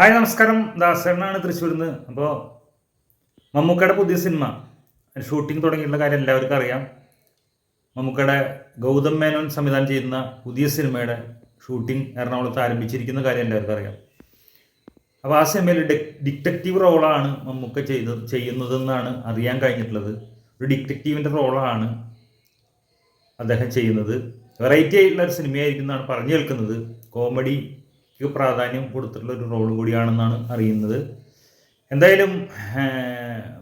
Hi നമസ്കാരം. ദാസേണ്ണാണ് തൃശ്ശൂരിൽ നിന്ന് അപ്പോൾ മമ്മൂക്കയുടെ പുതിയ സിനിമ ഷൂട്ടിംഗ് തുടങ്ങിയിട്ടുള്ള കാര്യം എല്ലാവർക്കും അറിയാം. മമ്മൂക്കയുടെ ഗൗതം മേനോൻ സംവിധാനം ചെയ്യുന്ന പുതിയ സിനിമയുടെ ഷൂട്ടിംഗ് എറണാകുളത്ത് ആരംഭിച്ചിരിക്കുന്ന കാര്യം എല്ലാവർക്കും അറിയാം. അപ്പോൾ ആ സിനിമയിൽ ഡിറ്റക്റ്റീവ് റോളാണ് മമ്മൂക്ക ചെയ്ത് ചെയ്യുന്നതെന്നാണ് അറിയാൻ കഴിഞ്ഞിട്ടുള്ളത്. ഒരു ഡിറ്റക്റ്റീവിന്റെ റോളാണ് അദ്ദേഹം ചെയ്യുന്നത്. വെറൈറ്റി ആയിട്ടുള്ള ഒരു സിനിമയായിരിക്കും എന്നാണ് പറഞ്ഞു കേൾക്കുന്നത്. കോമഡിക്ക് പ്രാധാന്യം കൊടുത്തിട്ടുള്ള ഒരു റോൾ കൂടിയാണെന്നാണ് അറിയുന്നത്. എന്തായാലും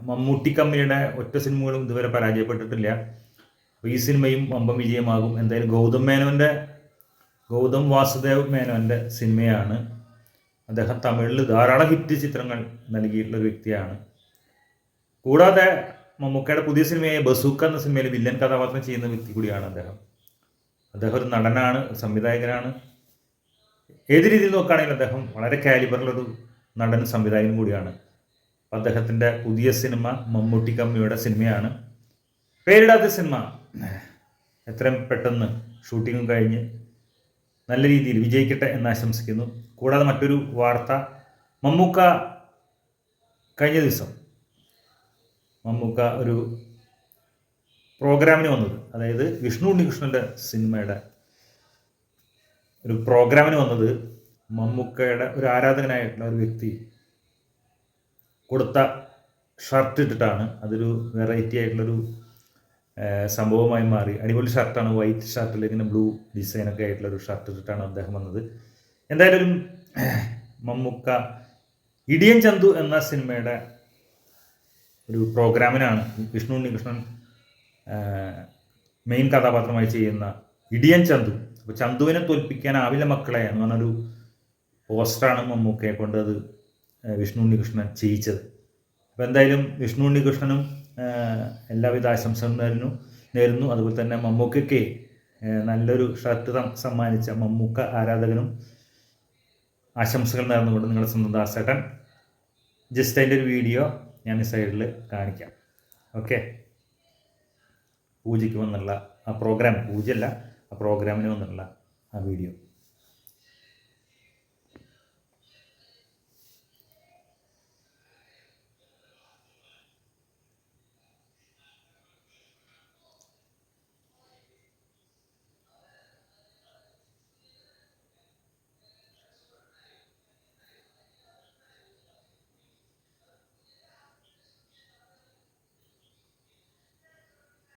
മമ്മൂട്ടി കമ്പനിയുടെ ഒറ്റ സിനിമകളും ഇതുവരെ പരാജയപ്പെട്ടിട്ടില്ല. ഈ സിനിമയും വമ്പം വിജയമാകും. എന്തായാലും ഗൗതം മേനോന്റെ ഗൗതം വാസുദേവ് മേനോന്റെ സിനിമയാണ് അദ്ദേഹം തമിഴിൽ ധാരാളം ഹിറ്റ് ചിത്രങ്ങൾ നൽകിയിട്ടുള്ള ഒരു വ്യക്തിയാണ്. കൂടാതെ മമ്മൂക്കയുടെ പുതിയ സിനിമയായ ബസൂക്ക എന്ന സിനിമയിൽ വില്ലൻ കഥാപാത്രം ചെയ്യുന്ന വ്യക്തി കൂടിയാണ് അദ്ദേഹം. അദ്ദേഹം ഒരു നടനാണ് സംവിധായകനാണ്. ഏത് രീതിയിൽ നോക്കുകയാണെങ്കിലും അദ്ദേഹം വളരെ കാലിബറിലൊരു നടൻ സംവിധായകൻ കൂടിയാണ്. അദ്ദേഹത്തിന്റെ പുതിയ സിനിമ മമ്മൂട്ടി കമ്മിയുടെ സിനിമയാണ്. പേരിടാത്ത സിനിമ. എത്രയും പെട്ടെന്ന് ഷൂട്ടിങ്ങും കഴിഞ്ഞ് നല്ല രീതിയിൽ വിജയിക്കട്ടെ എന്ന് ആശംസിക്കുന്നു. കൂടാതെ മറ്റൊരു വാർത്ത. മമ്മൂക്ക കഴിഞ്ഞ ദിവസം മമ്മൂക്ക ഒരു പ്രോഗ്രാമിന് വന്നത്. അതായത് വിഷ്ണു ഉണ്ണികൃഷ്ണന്റെ സിനിമയുടെ ഒരു പ്രോഗ്രാമിന് വന്നത് മമ്മൂക്കയുടെ ഒരു ആരാധകനായിട്ടുള്ള ഒരു വ്യക്തി കൊടുത്ത ഷർട്ട് ഇട്ടിട്ടാണ്. അതൊരു വെറൈറ്റി ആയിട്ടുള്ളൊരു സംഭവമായി മാറി. അടിപൊളി ഷർട്ടാണ് വൈറ്റ് ഷർട്ടിൽ ഇങ്ങനെ ബ്ലൂ ഡിസൈനൊക്കെ ആയിട്ടുള്ള ഒരു ഷർട്ട് ഇട്ടിട്ടാണ് അദ്ദേഹം വന്നത്. എന്തായാലും മമ്മൂക്ക ഇടിയൻ ചന്തു എന്ന സിനിമയുടെ ഒരു പ്രോഗ്രാമിനാണ് വിഷ്ണു ഉണ്ണികൃഷ്ണൻ മെയിൻ കഥാപാത്രമായി ചെയ്യുന്ന ഇടിയൻ ചന്തു. അപ്പോൾ ചന്തുവിനെ തോൽപ്പിക്കാനാവില്ല മക്കളെ എന്ന് പറഞ്ഞൊരു പോസ്റ്ററാണ് മമ്മൂക്കയെ കൊണ്ട് അത് വിഷ്ണു ഉണ്ണികൃഷ്ണൻ ചെയ്യിച്ചത്. അപ്പോൾ എന്തായാലും വിഷ്ണു ഉണ്ണികൃഷ്ണനും എല്ലാവിധ ആശംസകളും നേരുന്നു നേരുന്നു. അതുപോലെ തന്നെ മമ്മൂക്കയ്ക്ക് നല്ലൊരു ഷർട്ട് സമ്മാനിച്ച മമ്മൂക്ക ആരാധകനും ആശംസകൾ നേർന്നുകൊണ്ട് നിങ്ങളുടെ സ്വന്തം ദാസേട്ടൻ ജസ്റ്റ് അതിന്റെ ഒരു വീഡിയോ ഞാൻ ഈ സൈഡിൽ കാണിക്കാം. ഓക്കെ. പൂജയ്ക്ക് വന്നുള്ള ആ പ്രോഗ്രാം പൂജയല്ല ആ പ്രോഗ്രാമിന് വന്നിട്ടുള്ള ആ വീഡിയോ.